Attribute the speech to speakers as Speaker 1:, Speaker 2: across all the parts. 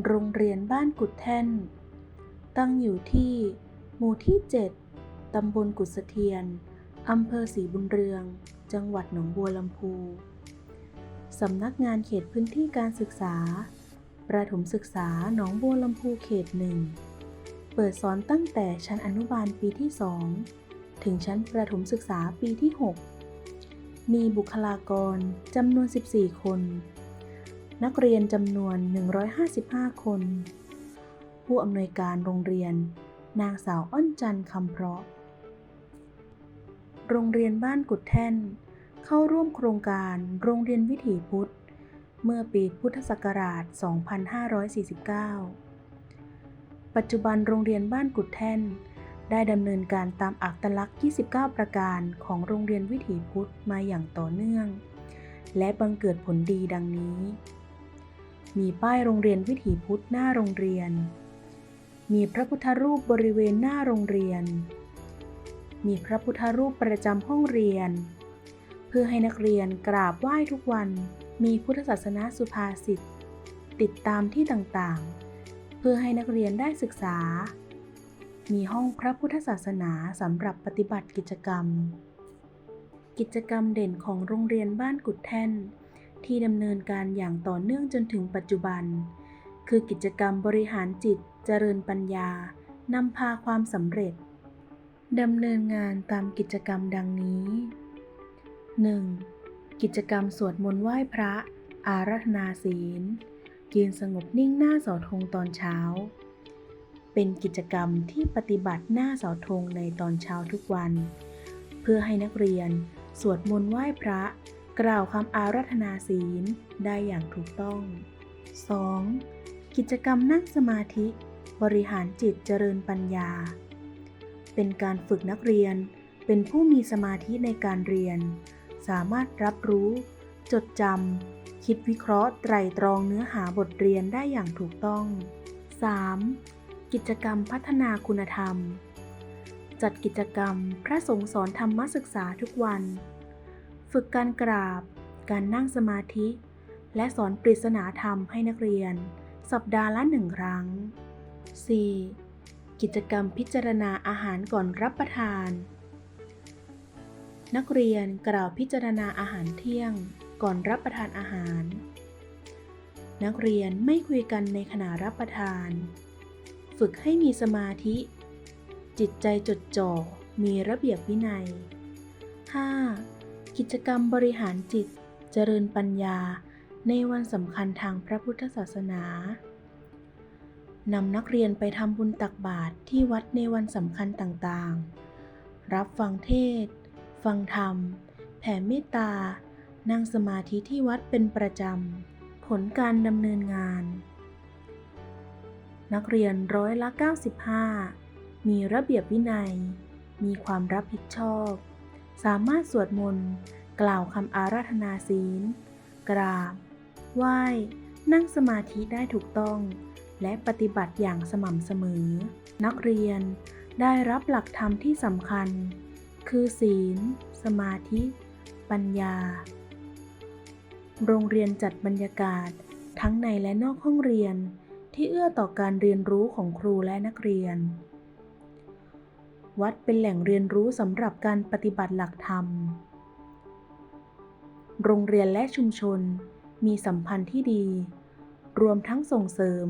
Speaker 1: โรงเรียนบ้านกุดแท่น ตั้งอยู่ที่หมู่ที่ 7 ตำบลกุดเสเทียนอำเภอศรีบุญเรือง จังหวัดหนองบัวลำพูสำนักงานเขตพื้นที่การศึกษา ประถมศึกษาหนองบัวลำพูเขตหนึ่ง เปิดสอนตั้งแต่ชั้นอนุบาลปีที่ 2 ถึงชั้นประถมศึกษาปีที่ 6 มีบุคลากรจำนวน 14 คน นักเรียนจำนวน 155 คน ผู้อำนวยการโรงเรียน นางสาวอ้อนจันทร์คำเพราะ โรงเรียนบ้านกุดแท่น เข้าร่วมโครงการโรงเรียนวิถีพุทธ เมื่อปีพุทธศักราช 2549 ปัจจุบันโรงเรียนบ้านกุดแท่น ได้ดำเนินการตามอัตลักษณ์ 29 ประการของโรงเรียนวิถีพุทธมาอย่างต่อเนื่องและบังเกิดผลดีดังนี้ มีป้ายโรงเรียนวิถีพุทธหน้าโรงเรียน มีพระพุทธรูปบริเวณหน้าโรงเรียน มีพระพุทธรูปประจำห้องเรียน เพื่อให้นักเรียนกราบไหว้ทุกวัน มีพุทธศาสนาสุภาษิตติดตามที่ต่างๆ เพื่อให้นักเรียนได้ศึกษา มีห้องพระพุทธศาสนาสำหรับปฏิบัติกิจกรรม กิจกรรมเด่นของโรงเรียนบ้านกุดแท่น ที่ดำเนินการอย่างต่อเนื่องจนถึงปัจจุบัน คือกิจกรรมบริหารจิตเจริญปัญญานำพาความสำเร็จดำเนินงานตามกิจกรรมดังนี้ 1. กิจกรรมสวดมนต์ไหว้พระ อาราธนาศีล ยืนสงบนิ่งหน้าเสาธงตอนเช้า เป็นกิจกรรมที่ปฏิบัติหน้าเสาธงในตอนเช้าทุกวัน เพื่อให้นักเรียนสวดมนต์ไหว้พระ กล่าวคำอาราธนาศีลได้อย่างถูกต้อง 2. กิจกรรมนั่งสมาธิ บริหารจิตเจริญปัญญา เป็นการฝึกนักเรียน เป็นผู้มีสมาธิในการเรียน สามารถรับรู้ จดจำคิดวิเคราะห์ไตรตรองเนื้อหาบทเรียนได้อย่างถูกต้อง 3. กิจกรรมพัฒนาคุณธรรม จัดกิจกรรมพระสงฆ์สอนธรรมศึกษาทุกวัน ฝึกการกราบ การนั่งสมาธิ และสอนปริศนาธรรมให้นักเรียน สัปดาห์ละหนึ่งครั้ง 4. กิจกรรมพิจารณาอาหารก่อนรับประทาน นักเรียนกล่าวพิจารณาอาหารเที่ยง ก่อนรับประทานอาหาร นักเรียนไม่คุยกันในขณะรับประทาน ฝึกให้มีสมาธิ จิตใจจดจ่อมีระเบียบวินัย 5. กิจกรรมบริหารจิต เจริญปัญญา ในวันสำคัญทางพระพุทธศาสนานำนักเรียนไปทำบุญตักบาตรที่วัดในวันสำคัญต่างๆ รับฟังเทศ ฟังธรรม แผ่เมตตา นั่งสมาธิที่วัดเป็นประจำ ผลการดำเนินงาน นักเรียนร้อยละ 95 มีระเบียบวินัย มีความรับผิดชอบ สามารถสวดมนต์ กล่าวคำอาราธนาศีล กราบ ไหว้ นั่งสมาธิได้ถูกต้อง และปฏิบัติอย่างสม่ำเสมอ นักเรียนได้รับหลักธรรมที่สำคัญ คือศีล สมาธิ ปัญญา โรงเรียนจัดบรรยากาศทั้งในและนอกห้องเรียนที่เอื้อต่อการเรียนรู้ของครูและนักเรียน วัดเป็นแหล่งเรียนรู้สำหรับการปฏิบัติหลักธรรม โรงเรียนและชุมชนมีสัมพันธ์ที่ดี รวมทั้งส่งเสริม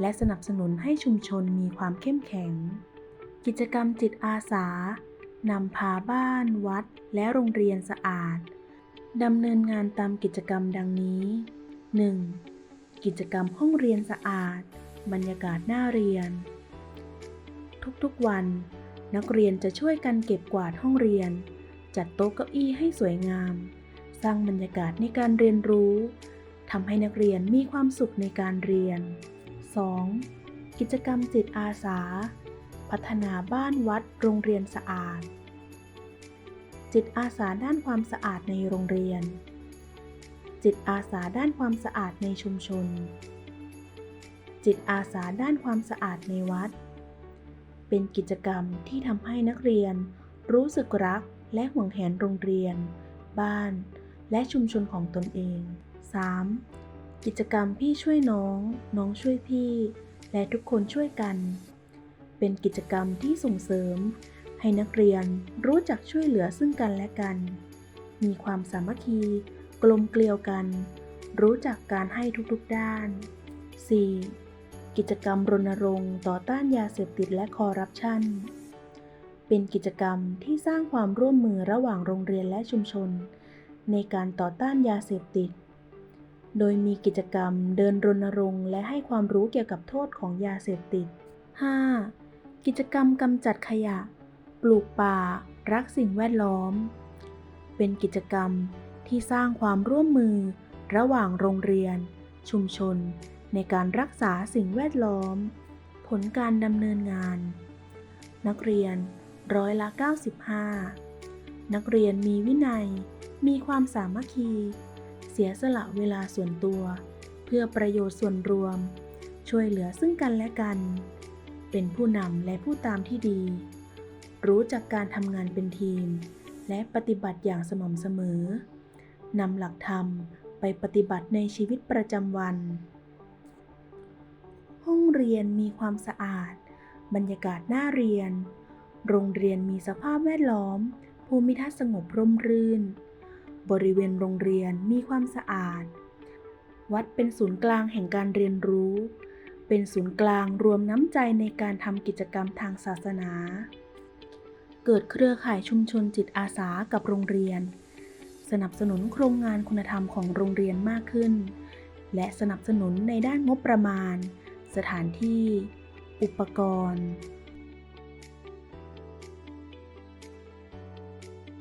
Speaker 1: และสนับสนุนให้ชุมชนมีความเข้มแข็ง กิจกรรมจิตอาสานำพาบ้าน วัด และโรงเรียนสะอาดดำเนินงานตามกิจกรรมดังนี้ 1. กิจกรรมห้องเรียนสะอาด บรรยากาศน่าเรียน ทุกๆวัน นักเรียนจะช่วยกันเก็บกวาดห้องเรียน จัดโต๊ะเก้าอี้ให้สวยงาม สร้างบรรยากาศในการเรียนรู้ทำให้นักเรียนมีความสุขในการเรียน 2. กิจกรรมจิตอาสา พัฒนาบ้านวัดโรงเรียนสะอาด จิตอาสาด้านความสะอาดในโรงเรียน จิตอาสาด้านความสะอาดในชุมชน จิตอาสาด้านความสะอาดในวัด เป็นกิจกรรมที่ทำให้นักเรียน รู้สึกรักและห่วงแหนโรงเรียน บ้าน และชุมชนของตนเอง 3. กิจกรรมพี่ช่วยน้อง น้องช่วยพี่ และทุกคนช่วยกัน เป็นกิจกรรมที่ส่งเสริม ให้นักเรียนรู้จักช่วยเหลือซึ่งกันและกัน มีความสามัคคี กลมเกลียวกัน รู้จักการให้ทุกๆด้าน 4. กิจกรรมรณรงค์ต่อต้านยาเสพติดและคอร์รัปชัน เป็นกิจกรรมที่สร้างความร่วมมือระหว่างโรงเรียนและชุมชน ในการต่อต้านยาเสพติด โดยมีกิจกรรมเดินรณรงค์และให้ความรู้เกี่ยวกับโทษของยาเสพติด 5. กิจกรรมกำจัดขยะ ปลูกป่า รักสิ่งแวดล้อม เป็นกิจกรรมที่สร้างความร่วมมือระหว่างโรงเรียน ชุมชน ในการรักษาสิ่งแวดล้อม ผลการดำเนินงาน นักเรียนร้อยละ 95 นักเรียนมีวินัย มีความสามัคคี เสียสละเวลาส่วนตัว เพื่อประโยชน์ส่วนรวม ช่วยเหลือซึ่งกันและกัน เป็นผู้นำและผู้ตามที่ดี รู้จักการทำงานเป็นทีม และปฏิบัติอย่างสม่ำเสมอนำหลักธรรมไปปฏิบัติในชีวิตประจำวัน ห้องเรียนมีความสะอาด บรรยากาศน่าเรียน โรงเรียนมีสภาพแวดล้อม ภูมิทัศน์สงบร่มรื่น บริเวณโรงเรียนมีความสะอาด วัดเป็นศูนย์กลางแห่งการเรียนรู้ เป็นศูนย์กลางรวมน้ำใจในการทำกิจกรรมทางศาสนา เกิดเครือข่ายชุมชนจิตอาสากับโรงเรียน สนับสนุนโครงงานคุณธรรมของโรงเรียนมากขึ้นและสนับสนุนในด้านงบประมาณ สถานที่ อุปกรณ์